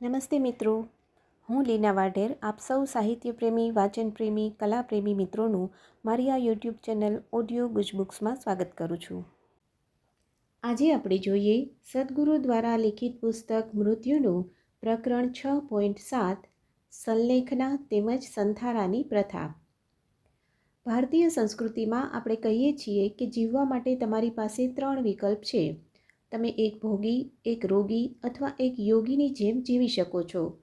નમસ્તે મિત્રો. હું લીના વાઢેર, આપ સૌ સાહિત્ય પ્રેમી વાચન પ્રેમી કલા પ્રેમી મિત્રોનું મારી આ યુટ્યુબ ચેનલ ઓડિયો ગુજબુક્સમાં સ્વાગત કરું છું. આજે આપણે જોઈએ સદગુરુ દ્વારા લિખિત પુસ્તક મૃત્યુનું પ્રકરણ છ પોઈન્ટ સાત, સંલેખના તેમજ સંથારાની પ્રથા. ભારતીય સંસ્કૃતિમાં આપણે કહીએ છીએ કે જીવવા માટે તમારી પાસે ત્રણ વિકલ્પ છે. તમે એક ભોગી, એક રોગી અથવા એક યોગીની જેમ જીવી શકો છો.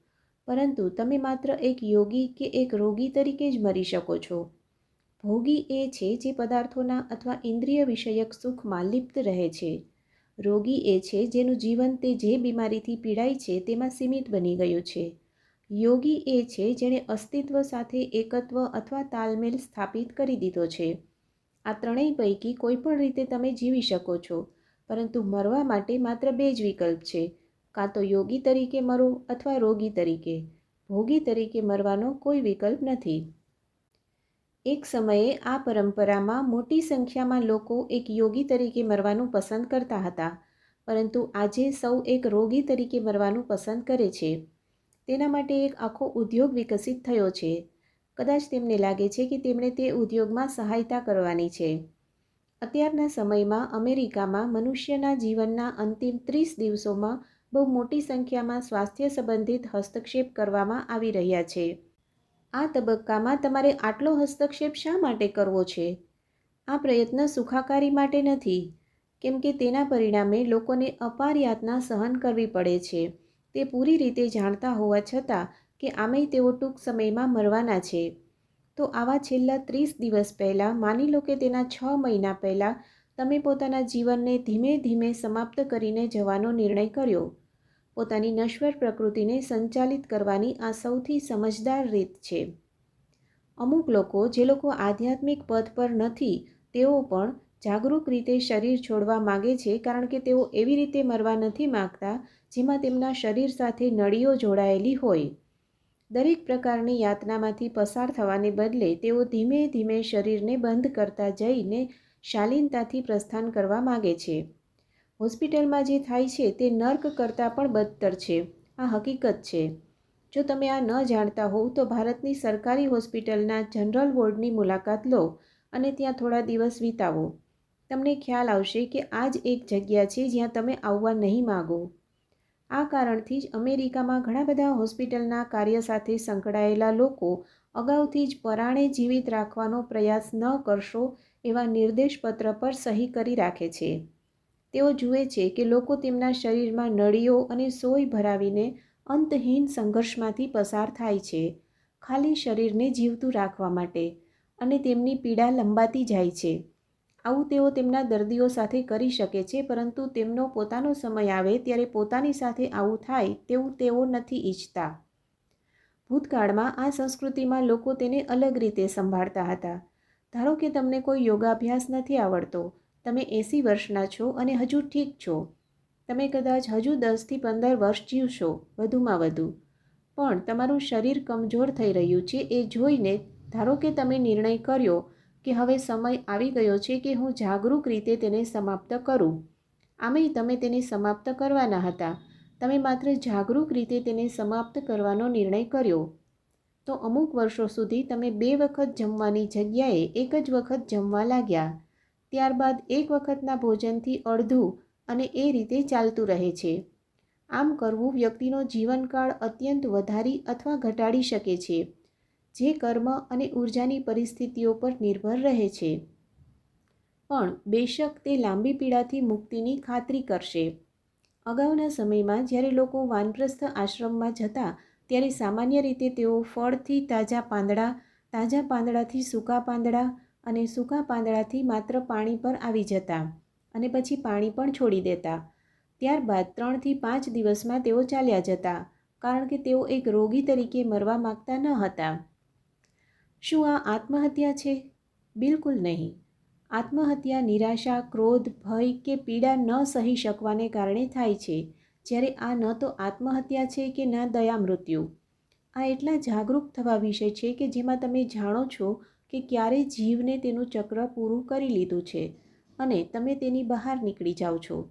પરંતુ તમે માત્ર એક યોગી કે એક રોગી તરીકે જ મરી શકો છો. ભોગી એ છે જે પદાર્થોના અથવા ઇન્દ્રિય વિષયક સુખમાં લિપ્ત રહે છે. રોગી એ છે જેનું જીવન તે જે બીમારીથી પીડાય છે તેમાં સીમિત બની ગયું છે. યોગી એ છે જેણે અસ્તિત્વ સાથે એકત્વ અથવા તાલમેલ સ્થાપિત કરી દીધો છે. આ ત્રણેય પૈકી કોઈપણ રીતે તમે જીવી શકો છો. પરંતુ મરવા માટે માત્ર બે જ વિકલ્પ છે. કાં તો યોગી તરીકે મરો અથવા રોગી તરીકે. ભોગી તરીકે મરવાનો કોઈ વિકલ્પ નથી. એક સમયે આ પરંપરામાં મોટી સંખ્યામાં લોકો એક યોગી તરીકે મરવાનું પસંદ કરતા હતા, પરંતુ આજે સૌ એક રોગી તરીકે મરવાનું પસંદ કરે છે. તેના માટે એક આખો ઉદ્યોગ વિકસિત થયો છે. કદાચ તેમને લાગે છે કે તેમણે તે ઉદ્યોગમાં સહાયતા કરવાની છે. અત્યારના સમયમાં અમેરિકામાં મનુષ્યના જીવનના અંતિમ ત્રીસ દિવસોમાં બહુ મોટી સંખ્યામાં સ્વાસ્થ્ય સંબંધિત હસ્તક્ષેપ કરવામાં આવી રહ્યા છે. આ તબક્કામાં તમારે આટલો હસ્તક્ષેપ શા માટે કરવો છે? આ પ્રયત્ન સુખાકારી માટે નથી, કેમ કે તેના પરિણામે લોકોને અપાર યાતના સહન કરવી પડે છે. તે પૂરી રીતે જાણતા હોવા છતાં કે આમેય તેઓ ટૂંક સમયમાં મરવાના છે. તો આવા છેલ્લા ત્રીસ દિવસ પહેલાં, માની લો કે તેના છ મહિના પહેલાં, તમે પોતાના જીવનને ધીમે ધીમે સમાપ્ત કરીને જવાનો નિર્ણય કર્યો. પોતાની નશ્વર પ્રકૃતિને સંચાલિત કરવાની આ સૌથી સમજદાર રીત છે. અમુક લોકો, જે લોકો આધ્યાત્મિક પદ પર નથી, તેઓ પણ જાગૃત રીતે શરીર છોડવા માગે છે કારણ કે તેઓ એવી રીતે મરવા નથી માગતા જેમાં તેમના શરીર સાથે નળીઓ જોડાયેલી હોય. દરેક પ્રકારની યાતનામાંથી પસાર થવાને બદલે તેઓ ધીમે ધીમે શરીરને બંધ કરતા જઈને શાલીનતાથી પ્રસ્થાન કરવા માગે છે. હોસ્પિટલમાં જે થાય છે તે નર્ક કરતાં પણ બદતર છે. આ હકીકત છે. જો તમે આ ન જાણતા હોવ તો ભારતની સરકારી હોસ્પિટલના જનરલ વોર્ડની મુલાકાત લો અને ત્યાં થોડા દિવસ વિતાવો. તમને ખ્યાલ આવશે કે આ જ એક જગ્યા છે જ્યાં તમે આવવા નહીં માગો. આ કારણથી જ અમેરિકામાં ઘણા બધા હોસ્પિટલના કાર્ય સાથે સંકળાયેલા લોકો અગાઉથી જ પરાણે જીવિત રાખવાનો પ્રયાસ ન કરશો એવા નિર્દેશપત્ર પર સહી કરી રાખે છે. તેઓ જુએ છે કે લોકો તેમના શરીરમાં નળીઓ અને સોય ભરાવીને અંતહીન સંઘર્ષમાંથી પસાર થાય છે, ખાલી શરીરને જીવતું રાખવા માટે, અને તેમની પીડા લંબાતી જાય છે. આવું તેઓ તેમના દર્દીઓ સાથે કરી શકે છે, પરંતુ તેમનો પોતાનો સમય આવે ત્યારે પોતાની સાથે આવું થાય તેવું તેઓ નથી ઈચ્છતા. ભૂતકાળમાં આ સંસ્કૃતિમાં લોકો તેને અલગ રીતે સંભાળતા હતા. ધારો કે તમને કોઈ યોગાભ્યાસ નથી આવડતો, તમે એંસી વર્ષના છો અને હજુ ઠીક છો. તમે કદાચ હજુ દસથી પંદર વર્ષ જીવશો, વધુમાં વધુ. પણ તમારું શરીર કમજોર થઈ રહ્યું છે એ જોઈને ધારો કે તમે નિર્ણય કર્યો કે હવે સમય આવી ગયો છે કે હું જાગૃત રીતે તેને સમાપ્ત કરું. આમેય તમે તેને સમાપ્ત કરવાના હતા. તમે માત્ર જાગૃત રીતે તેને સમાપ્ત કરવાનો નિર્ણય કર્યો. તો અમુક વર્ષો સુધી તમે બે વખત જમવાની જગ્યાએ એક જ વખત જમવા લાગ્યા. ત્યારબાદ એક વખતના ભોજનથી અડધું અને એ રીતે ચાલતું રહે છે. આમ કરવું વ્યક્તિનો જીવનકાળ અત્યંત વધારી અથવા ઘટાડી શકે છે. જે કર્મ અને ઉર્જાની પરિસ્થિતિઓ પર નિર્ભર રહે છે. પણ બેશક તે લાંબી પીડાથી મુક્તિની ખાતરી કરશે. અગાઉના સમયમાં જ્યારે લોકો વાનપ્રસ્થ આશ્રમમાં જતા, ત્યારે સામાન્ય રીતે તેઓ ફળથી તાજા પાંદડા, તાજા પાંદડાથી સૂકા પાંદડા અને સૂકા પાંદડાથી માત્ર પાણી પર આવી જતા અને પછી પાણી પણ છોડી દેતા. ત્યારબાદ ત્રણથી પાંચ દિવસમાં તેઓ ચાલ્યા જતા, કારણ કે તેઓ એક રોગી તરીકે મરવા માગતા ન હતા. શું આ આત્મહત્યા છે? બિલકુલ નહીં. આત્મહત્યા, નિરાશા, ક્રોધ, ભય કે પીડા ન સહી શકવાને કારણે થાય છે. જ્યારે આ ન તો આત્મહત્યા છે કે ન દયા મૃત્યુ? આ એટલા જાગૃત થવા વિશે છે કે જેમાં તમે જાણો છો કે ક્યારે જીવને તેનું ચક્ર પૂરું કરી લીધું છે અને તમે તેની બહાર નીકળી જાઓ છો.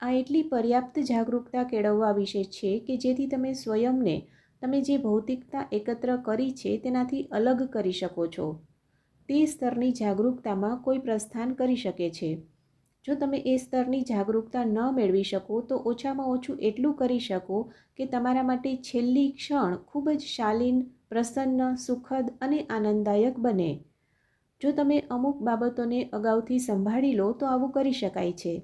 આ એટલી પર્યાપ્ત જાગૃતતા કેળવવા વિશે છે કે જેથી તમે સ્વયંને તમે જે ભૌતિકતા એકત્ર કરી છે તેનાથી અલગ કરી શકો છો. તે સ્તરની જાગૃતતામાં કોઈ પ્રસ્થાન કરી શકે છે. જો તમે એ સ્તરની જાગૃતતા ન મેળવી શકો, તો ઓછામાં ઓછું એટલું કરી શકો કે તમારા માટે છેલ્લી ક્ષણ ખૂબ જ શાલીન, પ્રસન્ન, સુખદ અને આનંદદાયક બને. જો તમે અમુક બાબતોને અગાઉથી સંભાળી લો, તો આવું કરી શકાય છે.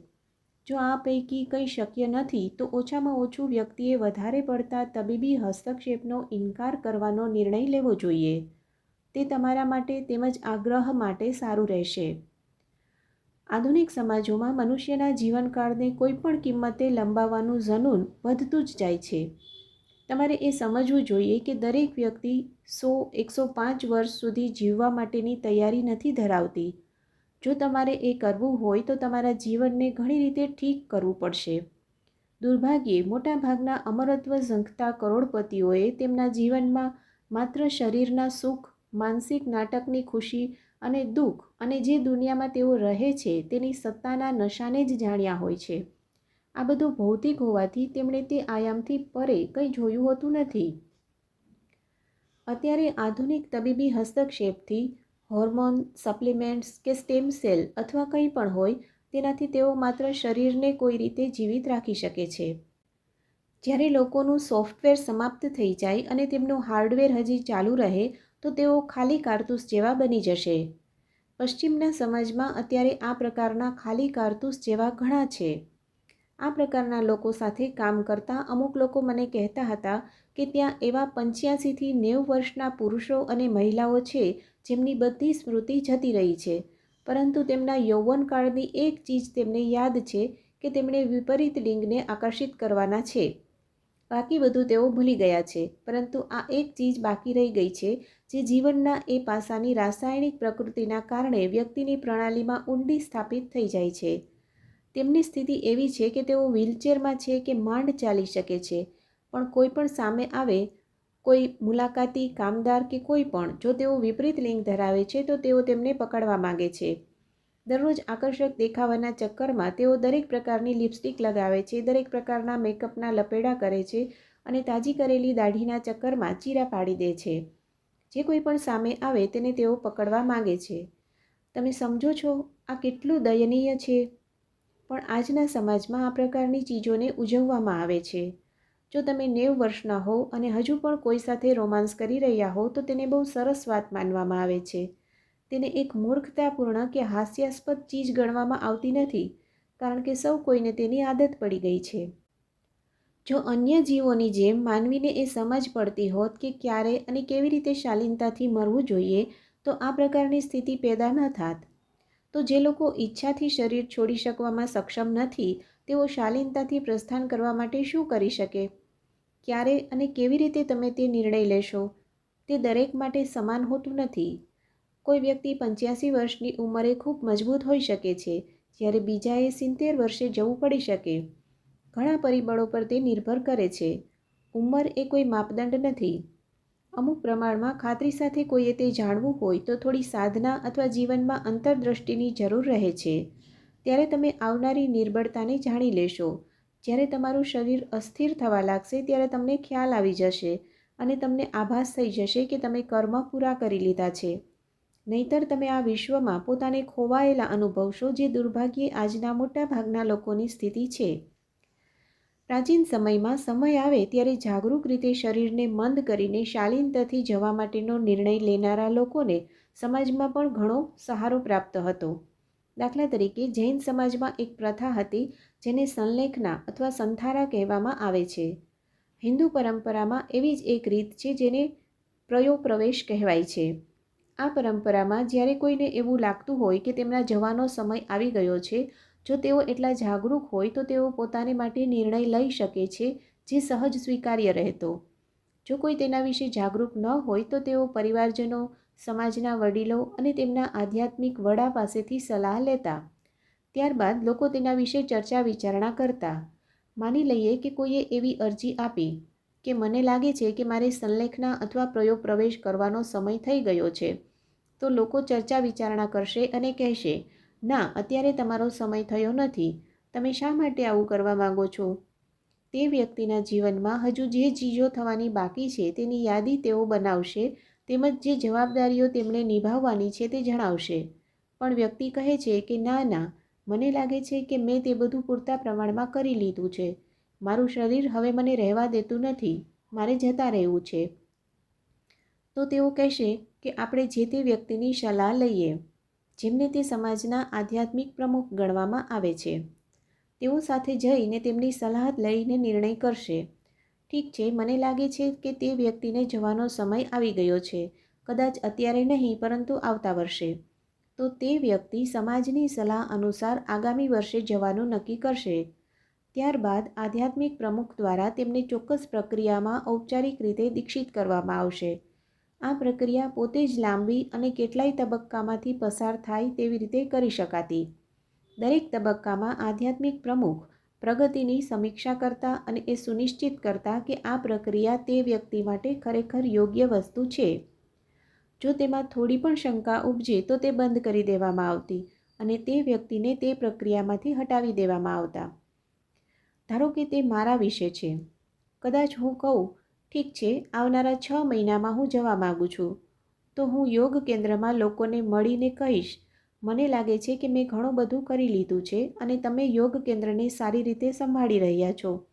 જો આ પૈકી કંઈ શક્ય નથી, તો ઓછામાં ઓછું વ્યક્તિએ વધારે પડતા તબીબી હસ્તક્ષેપનો ઇનકાર કરવાનો નિર્ણય લેવો જોઈએ. તે તમારા માટે તેમજ આગ્રહ માટે સારું રહેશે. આધુનિક સમાજોમાં મનુષ્યના જીવનકાળને કોઈ પણ કિંમતે લંબાવવાનું જનૂન વધતું જ જાય છે. તમારે એ સમજવું જોઈએ કે દરેક વ્યક્તિ સો, એકસો પાંચ વર્ષ સુધી જીવવા માટેની તૈયારી નથી ધરાવતી. જો તમારે એ કરવું હોય તો તમારા જીવનને ઘણી રીતે ઠીક કરવું પડશે. દુર્ભાગ્યે, મોટાભાગના અમરત્વ ઝંખતા કરોડપતિઓએ તેમના જીવનમાં માત્ર શરીરના સુખ, માનસિક નાટકની ખુશી અને દુઃખ અને જે દુનિયામાં તેઓ રહે છે તેની સત્તાના નશાને જ જાણ્યા હોય છે. આ બધું ભૌતિક હોવાથી તેમણે તે આયામથી પરે કંઈ જોયું હોતું નથી. અત્યારે આધુનિક તબીબી હસ્તક્ષેપથી હોર્મોન સપ્લિમેન્ટ્સ કે સ્ટેમ સેલ અથવા કંઈ પણ હોય, તેનાથી તેઓ માત્ર શરીરને કોઈ રીતે જીવિત રાખી શકે છે. જ્યારે લોકોનું સોફ્ટવેર સમાપ્ત થઈ જાય અને તેમનું હાર્ડવેર હજી ચાલુ રહે, તો તેઓ ખાલી કારતૂસ જેવા બની જશે. પશ્ચિમના સમાજમાં અત્યારે આ પ્રકારના ખાલી કારતૂસ જેવા ઘણા છે. આ પ્રકારના લોકો સાથે કામ કરતા અમુક લોકો મને કહેતા હતા કે ત્યાં એવા પંચ્યાસીથી નેવું વર્ષના પુરુષો અને મહિલાઓ છે જેમની બધી સ્મૃતિ જતી રહી છે. પરંતુ તેમના યૌવનકાળની એક ચીજ તેમને યાદ છે કે તેમણે વિપરીત લિંગને આકર્ષિત કરવાના છે. બાકી બધું તેઓ ભૂલી ગયા છે, પરંતુ આ એક ચીજ બાકી રહી ગઈ છે જે જીવનના એ પાસાની રાસાયણિક પ્રકૃતિના કારણે વ્યક્તિની પ્રણાલીમાં ઊંડી સ્થાપિત થઈ જાય છે. તેમની સ્થિતિ એવી છે કે તેઓ વ્હીલચેરમાં છે કે માંડ ચાલી શકે છે. પણ કોઈ પણ સામે આવે, કોઈ મુલાકાતી, કામદાર કે કોઈ પણ, જો તેઓ વિપરીત લિંગ ધરાવે છે, તો તેઓ તેમને પકડવા માગે છે. દરરોજ આકર્ષક દેખાવાના ચક્કરમાં તેઓ દરેક પ્રકારની લિપસ્ટિક લગાવે છે, દરેક પ્રકારના મેકઅપના લપેડા કરે છે અને તાજી કરેલી દાઢીના ચક્કરમાં ચીરા પાડી દે છે. જે કોઈ પણ સામે આવે, તેને તેઓ પકડવા માગે છે. તમે સમજો છો આ કેટલું દયનીય છે? પણ આજના સમાજમાં આ પ્રકારની ચીજોને ઉજવવામાં આવે છે. જો તમે નેવ વર્ષના હો અને હજુ પણ કોઈ સાથે રોમાન્સ કરી રહ્યા હો તો તેને બહુ સરસ વાત માનવામાં આવે છે. તેને એક મૂર્ખતાપૂર્ણ કે હાસ્યાસ્પદ ચીજ ગણવામાં આવતી નથી, કારણ કે સૌ કોઈને તેની આદત પડી ગઈ છે. જો અન્ય જીવોની જેમ માનવીને એ સમજ પડતી હોત કે ક્યારે અને કેવી રીતે શાલીનતાથી મરવું જોઈએ, તો આ પ્રકારની સ્થિતિ પેદા ન થાત. તો જે લોકો ઈચ્છાથી શરીર છોડી શકવામાં સક્ષમ નથી, તેઓ શાલીનતાથી પ્રસ્થાન કરવા માટે શું કરી શકે? ક્યારે અને કેવી રીતે તમે તે નિર્ણય લેશો? તે દરેક માટે સમાન હોતું નથી. કોઈ વ્યક્તિ પંચ્યાસી વર્ષની ઉંમરે ખૂબ મજબૂત હોઈ શકે છે, જ્યારે બીજાએ સિત્તેર વર્ષે જવું પડી શકે. ઘણા પરિબળો પર તે નિર્ભર કરે છે. ઉંમર એ કોઈ માપદંડ નથી. અમુક પ્રમાણમાં ખાતરી સાથે કોઈએ તે જાણવું હોય તો થોડી સાધના અથવા જીવનમાં અંતરદ્રષ્ટિની જરૂર રહે છે. ત્યારે તમે આવનારી નિર્બળતાને જાણી લેશો. જ્યારે તમારું શરીર અસ્થિર થવા લાગશે ત્યારે તમને ખ્યાલ આવી જશે અને તમને આભાસ થઈ જશે કે તમે કર્મ પૂરા કરી લીધા છે. નહીતર તમે આ વિશ્વમાં પોતાને ખોવાયેલા અનુભવશો જે દુર્ભાગ્યે આજના મોટા ભાગના લોકોની સ્થિતિ છે. પ્રાચીન સમયમાં સમય આવે ત્યારે જાગૃત રીતે શરીરને મંદ કરીને શાલીનતાથી જવા માટેનો નિર્ણય લેનારા લોકોને સમાજમાં પણ ઘણો સહારો પ્રાપ્ત હતો. દાખલા તરીકે, જૈન સમાજમાં એક પ્રથા હતી જેને સંલેખના અથવા સંથારા કહેવામાં આવે છે. હિન્દુ પરંપરામાં એવી જ એક રીત છે જેને પ્રયો પ્રવેશ કહેવાય છે. આ પરંપરામાં જ્યારે કોઈને એવું લાગતું હોય કે તેમના જવાનો સમય આવી ગયો છે જો તેઓ એટલા જાગૃત હોય તો તેઓ પોતાને માટે નિર્ણય લઈ શકે છે, જે સહજ સ્વીકાર્ય રહેતો. જો કોઈ તેના વિશે જાગૃત ન હોય તો તેઓ પરિવારજનો, સમાજના વડીલો અને તેમના આધ્યાત્મિક વડા પાસેથી સલાહ લેતા. ત્યારબાદ લોકો તેના વિશે ચર્ચા વિચારણા કરતા. માની લઈએ કે કોઈએ એવી અરજી આપી કે મને લાગે છે કે મારે સંલેખના અથવા પ્રયોગ પ્રવેશ કરવાનો સમય થઈ ગયો છે તો લોકો ચર્ચા વિચારણા કરશે અને કહેશે ના, અત્યારે તમારો સમય થયો નથી. તમે શા માટે આવું કરવા માંગો છો? તે વ્યક્તિના જીવનમાં હજુ જે ચીજો થવાની બાકી છે તેની યાદી તેઓ બનાવશે, તેમજ જે જવાબદારીઓ તેમણે નિભાવવાની છે તે જણાવશે. પણ વ્યક્તિ કહે છે કે, ના ના. મને લાગે છે કે મેં તે બધું પૂરતા પ્રમાણમાં કરી લીધું છે. મારું શરીર હવે મને રહેવા દેતું નથી. મારે જતા રહેવું છે. તો તેઓ કહેશે કે, આપણે જે તે વ્યક્તિની સલાહ લઈએ. જેમને તે સમાજના આધ્યાત્મિક પ્રમુખ ગણવામાં આવે છે. તેઓ સાથે જઈને તેમની સલાહ લઈને નિર્ણય કરશે. ઠીક છે, મને લાગે છે કે તે વ્યક્તિને જવાનો સમય આવી ગયો છે. કદાચ અત્યારે નહીં, પરંતુ આવતા વર્ષે. તો તે વ્યક્તિ સમાજની સલાહ અનુસાર આગામી વર્ષે જવાનું નક્કી કરશે. ત્યારબાદ આધ્યાત્મિક પ્રમુખ દ્વારા તેમને ચોક્કસ પ્રક્રિયામાં ઔપચારિક રીતે દીક્ષિત કરવામાં આવશે. આ પ્રક્રિયા પોતે જ લાંબી અને કેટલાય તબક્કામાંથી પસાર થાય તેવી રીતે કરી શકાતી. દરેક તબક્કામાં આધ્યાત્મિક પ્રમુખ પ્રગતિની સમીક્ષા કરતા અને એ સુનિશ્ચિત કરતા કે આ પ્રક્રિયા તે વ્યક્તિ માટે ખરેખર યોગ્ય વસ્તુ છે. જો તેમાં થોડી પણ શંકા ઉપજે તો તે બંધ કરી દેવામાં આવતી અને તે વ્યક્તિને તે પ્રક્રિયામાંથી હટાવી દેવામાં આવતા. ધારો કે તે મારા વિશે છે. કદાચ હું કહું ઠીક છે, આવનારા છ મહિનામાં હું જવા માગું છું. તો હું યોગ કેન્દ્રમાં લોકોને મળીને કહીશ, મને લાગે છે કે મેં ઘણું બધું કરી લીધું છે અને તમે યોગ કેન્દ્રને સારી રીતે સંભાળી રહ્યા છો.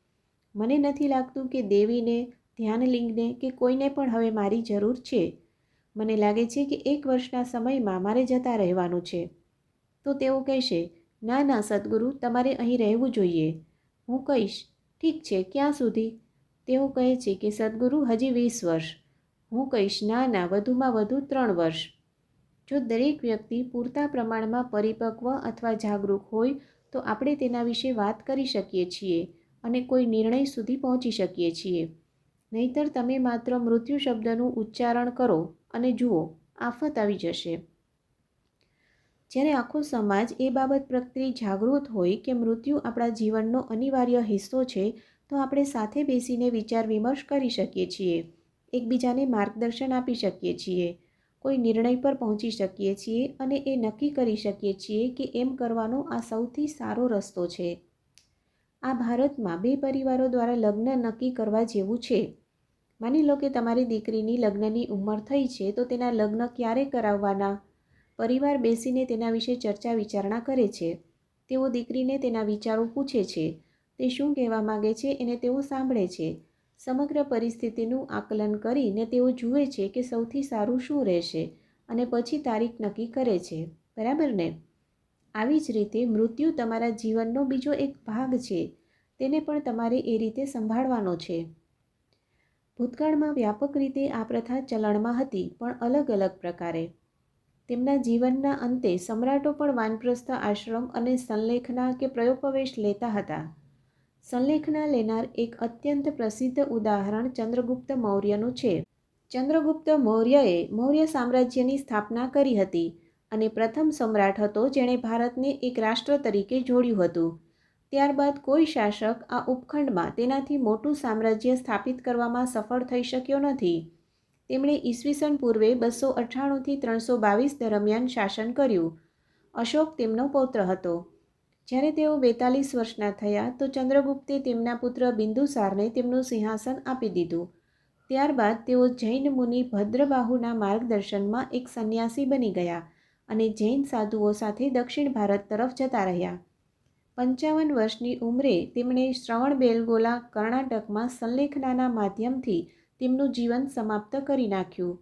મને નથી લાગતું કે દેવીને, ધ્યાનલિંગને કે કોઈને પણ હવે મારી જરૂર છે. મને લાગે છે કે એક વર્ષના સમયમાં મારે જતા રહેવાનું છે. તો તેઓ કહેશે, ના ના, સદગુરુ, તમારે અહીં રહેવું જોઈએ. હું કહીશ, ઠીક છે, ક્યાં સુધી? તેઓ કહે છે કે સદગુરુ હજી વીસ વર્ષ. હું કહીશ, ના ના, વધુમાં વધુ ત્રણ વર્ષ. જો દરેક વ્યક્તિ પૂરતા પ્રમાણમાં પરિપક્વ અથવા જાગૃત હોય, તો આપણે તેના વિશે વાત કરી શકીએ છીએ અને કોઈ નિર્ણય સુધી પહોંચી શકીએ છીએ. નહીતર તમે માત્ર મૃત્યુ શબ્દનું ઉચ્ચારણ કરો અને જુઓ, આફત આવી જશે. જ્યારે આખો સમાજ એ બાબત પ્રત્યે જાગૃત હોય કે મૃત્યુ આપણા જીવનનો અનિવાર્ય હિસ્સો છે તો આપણે સાથે બેસીને વિચાર વિમર્શ કરી શકીએ છીએ. એકબીજાને માર્ગદર્શન આપી શકીએ છીએ. કોઈ નિર્ણય પર પહોંચી શકીએ છીએ અને એ નક્કી કરી શકીએ છીએ કે એમ કરવાનો આ સૌથી સારો રસ્તો છે. આ ભારતમાં બે પરિવારો દ્વારા લગ્ન નક્કી કરવા જેવું છે. માની લો કે તમારી દીકરીની લગ્નની ઉંમર થઈ છે તો તેના લગ્ન ક્યારે કરાવવાના? પરિવાર બેસીને તેના વિશે ચર્ચા વિચારણા કરે છે. તેઓ દીકરીને તેના વિચારો પૂછે છે. તે શું કહેવા માગે છે એને તેઓ સાંભળે છે. સમગ્ર પરિસ્થિતિનું આકલન કરીને તેઓ જુએ છે કે સૌથી સારું શું રહેશે અને પછી તારીખ નક્કી કરે છે. બરાબર ને? આવી જ રીતે મૃત્યુ તમારા જીવનનો બીજો એક ભાગ છે. તેને પણ તમારે એ રીતે સંભાળવાનો છે. ભૂતકાળમાં વ્યાપક રીતે આ પ્રથા ચલણમાં હતી, પણ અલગ અલગ પ્રકારે. તેમના જીવનના અંતે સમ્રાટો પણ વાનપ્રસ્થ આશ્રમ અને સંલેખના કે પ્રયોપવેશ લેતા હતા. સંલેખના લેનાર એક અત્યંત પ્રસિદ્ધ ઉદાહરણ ચંદ્રગુપ્ત મૌર્યનું છે. ચંદ્રગુપ્ત મૌર્યએ મૌર્ય સામ્રાજ્યની સ્થાપના કરી હતી અને પ્રથમ સમ્રાટ હતો જેણે ભારતને એક રાષ્ટ્ર તરીકે જોડ્યું હતું. ત્યારબાદ કોઈ શાસક આ ઉપખંડમાં તેનાથી મોટું સામ્રાજ્ય સ્થાપિત કરવામાં સફળ થઈ શક્યો નથી. તેમણે ઈસવીસન પૂર્વે બસો અઠ્ઠાણુંથી ત્રણસો બાવીસ દરમિયાન શાસન કર્યું. અશોક તેમનો પૌત્ર હતો. જ્યારે તેઓ બેતાલીસ વર્ષના થયા, તો ચંદ્રગુપ્તે તેમના પુત્ર બિંદુસારને તેમનું સિંહાસન આપી દીધું. ત્યારબાદ તેઓ જૈન મુનિ ભદ્રબાહુના માર્ગદર્શનમાં એક સંન્યાસી બની ગયા અને જૈન સાધુઓ સાથે દક્ષિણ ભારત તરફ જતા રહ્યા. પંચાવન વર્ષની ઉંમરે તેમણે શ્રવણ બેલગોલા કર્ણાટકમાં સંલેખનાના માધ્યમથી તેમનું જીવન સમાપ્ત કરી નાખ્યું.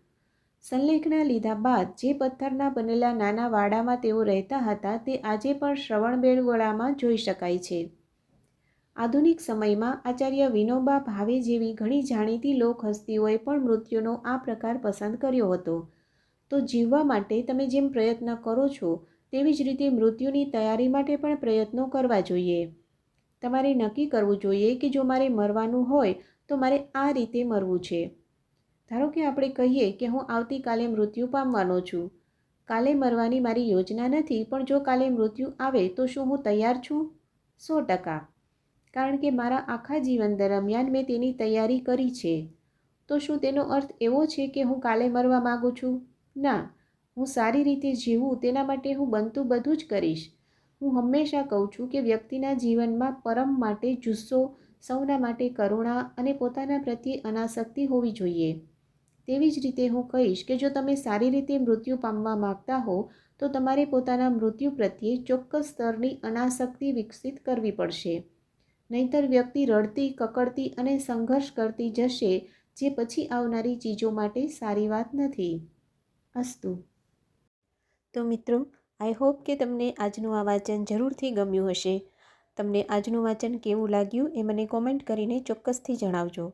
સંલેખના લીધા બાદ જે પથ્થરના બનેલા નાના વાડામાં તેઓ રહેતા હતા તે આજે પણ શ્રવણ બેલગોળામાં જોઈ શકાય છે. આધુનિક સમયમાં આચાર્ય વિનોબા ભાવે જેવી ઘણી જાણીતી લોક હસ્તીઓએ પણ મૃત્યુનો આ પ્રકાર પસંદ કર્યો હતો. તો જીવવા માટે તમે જેમ પ્રયત્ન કરો છો, તેવી જ રીતે મૃત્યુની તૈયારી માટે પણ પ્રયત્નો કરવા જોઈએ. તમારે નક્કી કરવું જોઈએ કે જો મારે મરવાનું હોય, તો મારે આ રીતે મરવું છે. ધારો કે આપણે કહીએ કે હું આવતીકાલે મૃત્યુ પામવાનો છું. કાલે મરવાની મારી યોજના નથી, પણ જો કાલે મૃત્યુ આવે તો શું હું તૈયાર છું? સો ટકા. કારણ કે મારા આખા જીવન દરમિયાન મેં તેની તૈયારી કરી છે. તો શું તેનો અર્થ એવો છે કે હું કાલે મરવા માગું છું? ના. હું સારી રીતે જીવું તેના માટે હું બનતું બધું જ કરીશ. હું હંમેશા કહું છું કે વ્યક્તિના જીવનમાં પરમ માટે જુસ્સો, સૌના માટે કરુણા અને પોતાના પ્રત્યે અનાસક્તિ હોવી જોઈએ. તેવી જ રીતે હું કહીશ કે જો તમે સારી રીતે મૃત્યુ પામવા માગતા હો, તો તમારે પોતાના મૃત્યુ પ્રત્યે ચોક્કસ સ્તરની અનાસક્તિ વિકસિત કરવી પડશે. નહીંતર વ્યક્તિ રડતી, કકડતી અને સંઘર્ષ કરતી જશે, જે પછી આવનારી ચીજો માટે સારી વાત નથી. અસ્તુ. તો મિત્રો, આઈ હોપ કે તમને આજનું આ વાંચન જરૂરથી ગમ્યું હશે. તમને આજનું વાંચન કેવું લાગ્યું એ મને કોમેન્ટ કરીને ચોક્કસથી જણાવજો.